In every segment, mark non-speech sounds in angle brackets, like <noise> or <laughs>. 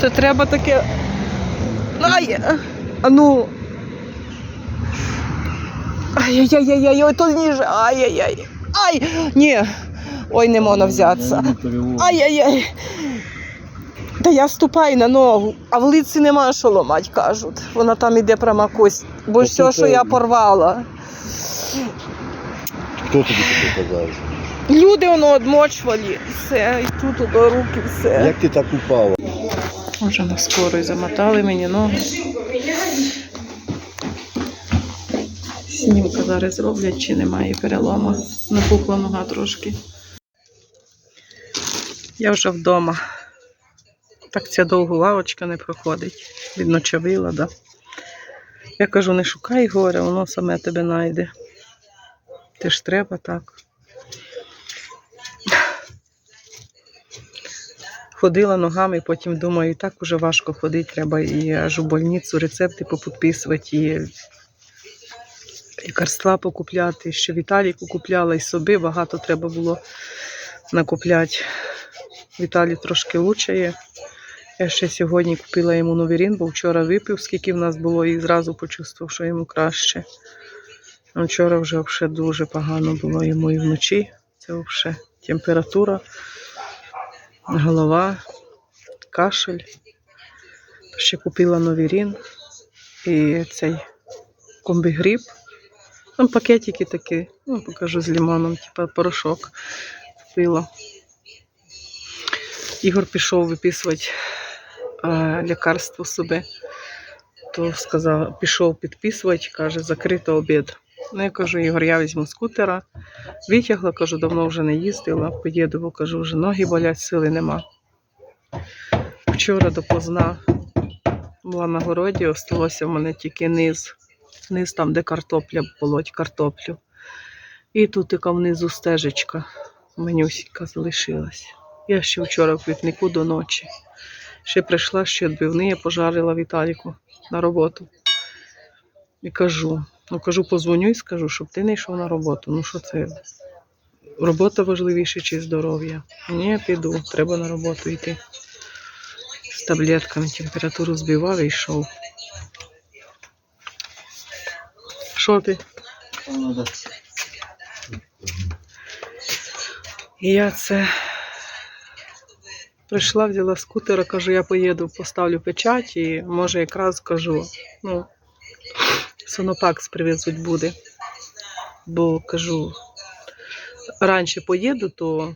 Це треба таке. Ай! А ну. Ай-яй-яй-яй, ой, то ніже. Ай-яй-яй. Ай! Ні. Ой, не можна взятися. Ай-яй-яй. Та я ступаю на ногу, а в лиці нема що ломать, кажуть. Вона там іде прямо кость. Бо ж все, що я порвала. Хто тобі таке казав? Люди воно одмочували, все, і тут до руки, все. Як ти так упала? Вже на скорої замотали мені ноги. Снімка зараз зроблять, чи немає перелому. Напухла нога трошки. Я вже вдома. Так ця довга лавочка не проходить. Відночавила, да. Я кажу, не шукай горя, воно саме тебе найде. Ти ж треба так. Ходила ногами, потім думаю, так уже важко ходити, треба і аж у больницю рецепти попідписувати, і лікарства покупляти. Ще Віталіку купляла і собі багато треба було накупляти. Віталій трошки лучає. Я ще сьогодні купила йому новірін, бо вчора випив, скільки в нас було, і зразу почувствував, що йому краще. Вчора вже взагалі дуже погано було йому і вночі. Це взагалі температура голова, кашель. Ще купила новірін і цей комбігріб. Там пакетики такі, ну, покажу з лимоном, типа порошок купила. Ігор пішов виписувати е, лікарство собі. То сказав, пішов підписувати, каже, закрито обід. Ну, я кажу, Ігор, я візьму скутера. Витягла, кажу, давно вже не їздила. Поїду, бо кажу, вже ноги болять, сили нема. Вчора допоздна була на городі, осталося в мене тільки низ. Низ там, де картопля полоть картоплю. І тут така внизу стежечка. Менюсінька залишилась. Я ще вчора в квітнику до ночі. Ще прийшла, ще відбивни, я пожарила Віталіку на роботу. І кажу, ну кажу, позвоню і скажу, щоб ти не йшов на роботу. Ну що це? Робота важливіше чи здоров'я? Ні, я піду, треба на роботу йти. З таблетками температуру збивав і йшов. Що ти? І я це прийшла, взяла скутера, кажу, я поїду, поставлю печать і може якраз кажу, ну, сонопакс привезуть буде. Бо кажу, раніше поїду, то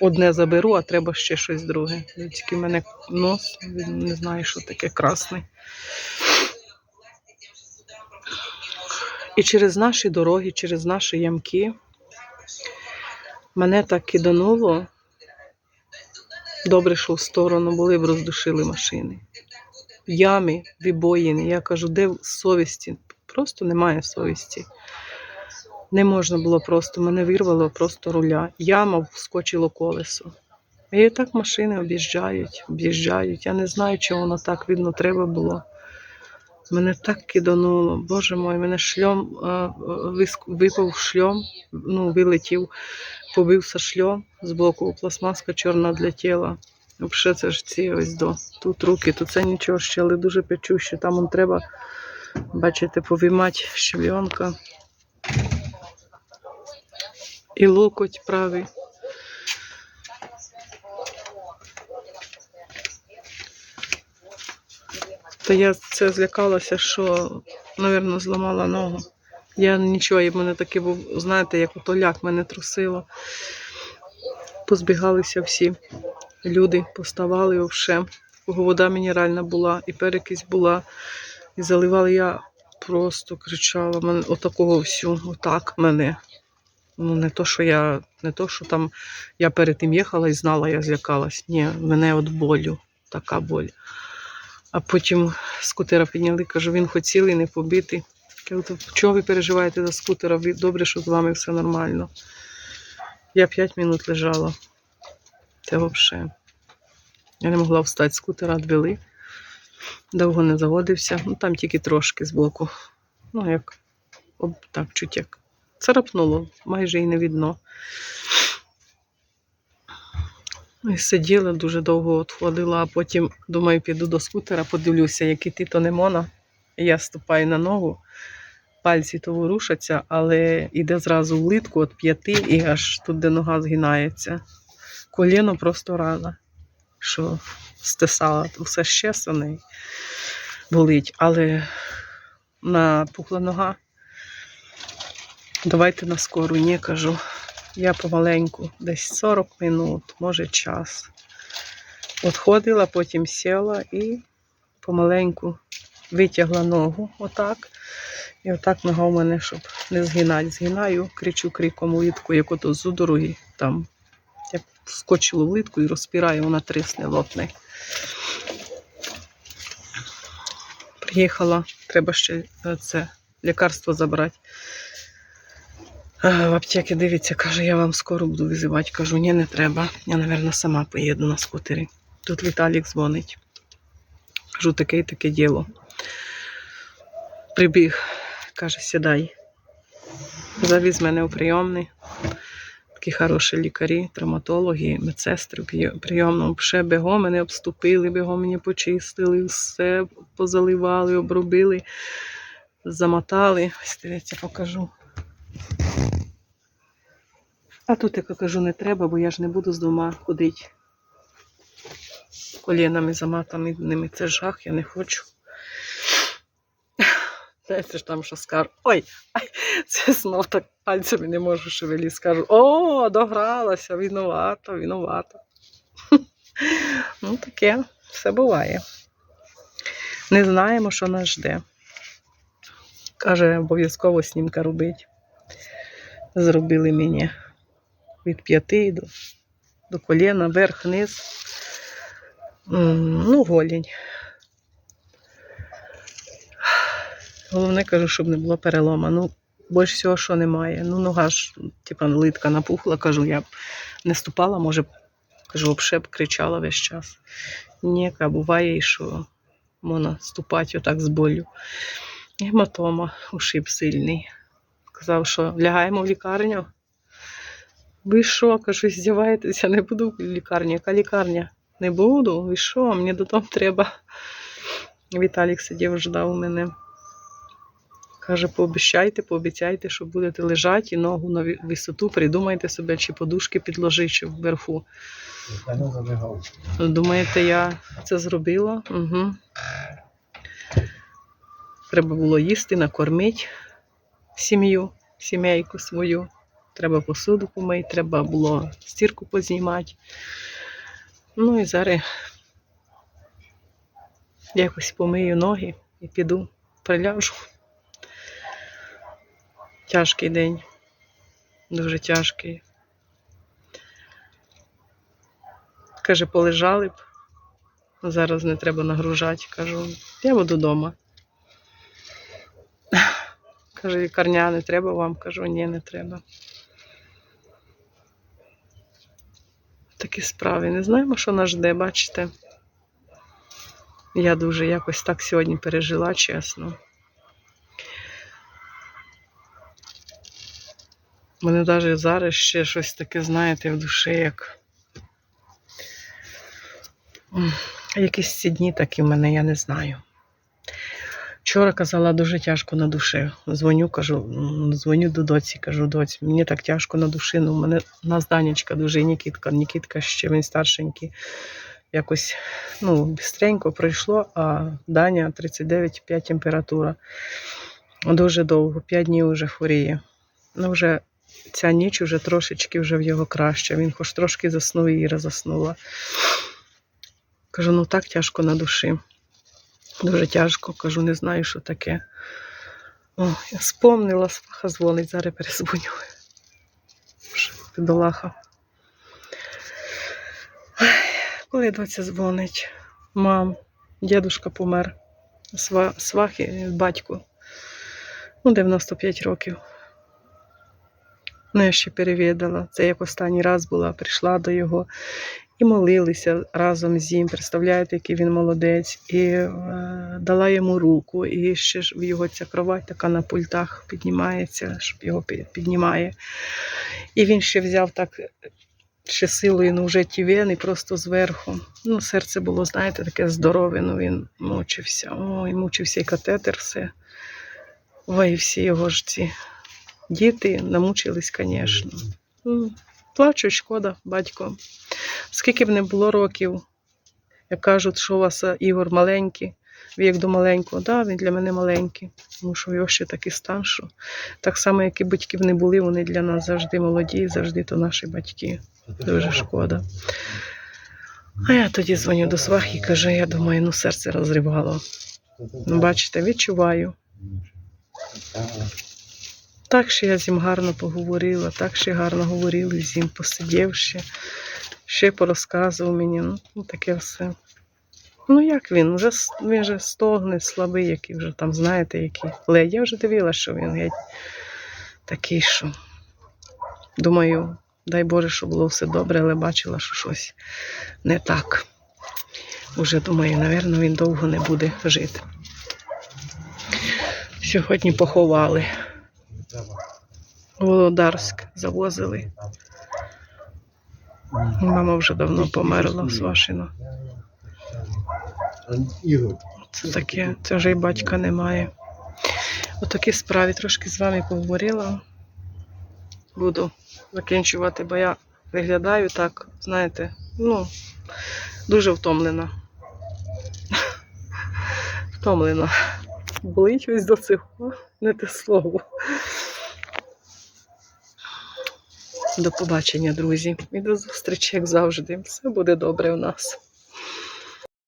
одне заберу, а треба ще щось друге. Тільки в мене нос, він не знаю, що таке красний. І через наші дороги, через наші ямки мене так кидануло. Добре, що в сторону були б роздушили машини. Ями, вибоїни. Я кажу, де совісті? Просто немає совісті. Не можна було просто, мене вирвало просто руля. Яма вскочило колесо. І так машини об'їжджають, об'їжджають. Я не знаю, чого воно так видно треба було. Мене так кидануло, боже мой, мене шльом е, випав шльом, ну, вилетів, побився шльом з боку, пластмаска чорна для тіла. Взагалі це ж ці ось до. Тут руки, тут це нічого ще, але дуже печуще. Там он треба, бачите, повіймати щебенка. І локоть правий. Та я це злякалася, що, мабуть, зламала ногу. Я нічого, і мене такий був, знаєте, як отоляк мене трусило. Позбігалися всі люди, поставали овше. Вода мінеральна була, і перекись була. І заливала я просто кричала. Мене отакого всю, отак мене. Ну, не то, що я, не то, що там я перед тим їхала і знала, я злякалась. Ні, мене от болю, така боль. А потім скутера підняли, кажу, він хоч цілий, не побитий. Чого ви переживаєте за скутера? Добре, що з вами все нормально. Я 5 минут лежала. Це взагалі. Я не могла встати, скутера відвели. Довго не заводився. Ну там тільки трошки збоку. Ну, як об, так чуть як царапнуло, майже і не видно. І сиділа дуже довго от ходила, а потім думаю, піду до скутера, подивлюся, який ти то не мона. Я ступаю на ногу, пальці то ворушаться, але йде зразу в литку від п'яти і аж тут, де нога згинається. Коліно просто рана, що стисала, все щесане і болить. Але напухла нога. Давайте на скору, ні, кажу. Я помаленьку, десь 40 минут, може час. От ходила, потім сіла і помаленьку витягла ногу отак. І отак нога у мене, щоб не згинати. Згинаю, кричу криком у литку, як ото з дороги там. Я вскочила в литку і розпираю, вона трісне, лопне. Приїхала, треба ще е, це лікарство забрати. Е, В аптеки дивиться, каже, я вам скоро буду визивати. Кажу, ні, не треба. Я, мабуть, сама поїду на скутері. Тут Віталік дзвонить. Кажу, таке і таке діло. Прибіг, каже, сідай. Завіз мене у прийомний. Такі хороші лікарі, травматологи, медсестри в прийо- прийомному. Ще бігом мене обступили, бігом мені почистили, все позаливали, обробили, замотали. Ось дивіться, покажу. А тут, я кажу, не треба, бо я ж не буду з двома ходити. Колінами заматаними. Це жах, я не хочу. Знаєте ж там, що скажу. Ой, <laughs> це знов так пальцями не можу шевелі. Скажу, о, догралася, винувата, винувата. <laughs> Ну, таке, все буває. Не знаємо, що нас жде. Каже, обов'язково снімка робить. Зробили мені від п'яти до, до коліна, верх, низ. Ну, голінь. Головне, кажу, щоб не було перелома. Ну, більш всього, що немає. Ну, нога ж, типа, литка напухла, кажу, я б не ступала, може, кажу, б кричала весь час. Ні, ка, буває, і що можна ступати отак з болю. Гематома, ушиб сильний. Сказав, що лягаємо в лікарню. Ви що, кажу, здіваєтеся, не буду в лікарні. Яка лікарня? Не буду. Ви що? Мені додому треба. Віталік сидів, ждав мене. Каже, пообіцяйте, пообіцяйте, що будете лежати і ногу на висоту, придумайте собі, чи подушки підложити, чи вверху. Думаєте, я це зробила? Угу. Треба було їсти, накормити сім'ю, сімейку свою. Треба посуду помити, треба було стірку познімати. Ну і зараз якось помию ноги і піду, приляжу. Тяжкий день. Дуже тяжкий. Каже, полежали б. Зараз не треба нагружати. Кажу, я буду вдома. Каже, лікарня не треба вам. Кажу, ні, не треба. Такі справи. Не знаємо, що нас жде, бачите. Я дуже якось так сьогодні пережила, чесно. У мене навіть зараз ще щось таке, знаєте, в душі, як. Якісь ці дні такі в мене, я не знаю. Вчора казала дуже тяжко на душі. Дзвоню, кажу, дзвоню до доці, кажу, доць, мені так тяжко на душі. Ну, у мене нас Данечка дуже Нікітка. Нікітка ще він старшенький. Якось ну, бистренько пройшло, а Даня 39,5 температура. Дуже довго, 5 днів вже хворіє. Ну, вже ця ніч вже трошечки вже в його краще. Він хоч трошки заснув, і Іра заснула. Кажу, ну так тяжко на душі. Дуже тяжко, кажу, не знаю, що таке. О, я спомнила, сваха дзвонить, зараз перезвоню. Бідолаха. Коли доця дзвонить? Мам, дідушка помер. Сва, свахи, батько. Ну, 95 років. Ну, я ще перевідала. Це як останній раз була, прийшла до його і молилися разом з ним. Представляєте, який він молодець. І е, дала йому руку. І ще ж в його ця кровать така на пультах піднімається, щоб його піднімає. І він ще взяв так. Ще силою, ну вже ті вени просто зверху. Ну, серце було, знаєте, таке здорове, ну він мучився. Ой, мучився і катетер, все. Ой, всі його ж ці діти намучились, звісно. Ну, Плачуть, шкода, батько. Скільки б не було років, як кажуть, що у вас Ігор маленький, вік до маленького, да, він для мене маленький, тому що його ще такий стан, що так само, як і батьки б не були, вони для нас завжди молоді, завжди то наші батьки. Дуже шкода. А я тоді дзвоню до свахи і кажу, я думаю, ну серце розривало. Ну, бачите, відчуваю. Так що я з ним гарно поговорила, так ще гарно говорили з ним, посидівши, ще порозказував мені, ну, ну таке все. Ну як він? Вже, він вже стогне, слабий, який вже там, знаєте, який. Ледь. Я вже дивилася, що він геть такий, що. Думаю, дай Боже, що було все добре, але бачила, що щось не так. Уже думаю, напевно, він довго не буде жити. Сьогодні поховали. Володарськ завозили. Мама вже давно померла з Вашино. Це таке, це вже й батька немає. Отакі справи трошки з вами поговорила. Буду закінчувати, бо я виглядаю так, знаєте, ну, дуже втомлена. <laughs> Втомлена. Болить ось до цих, не те слово. До побачення, друзі. І до зустрічі, як завжди. Все буде добре у нас.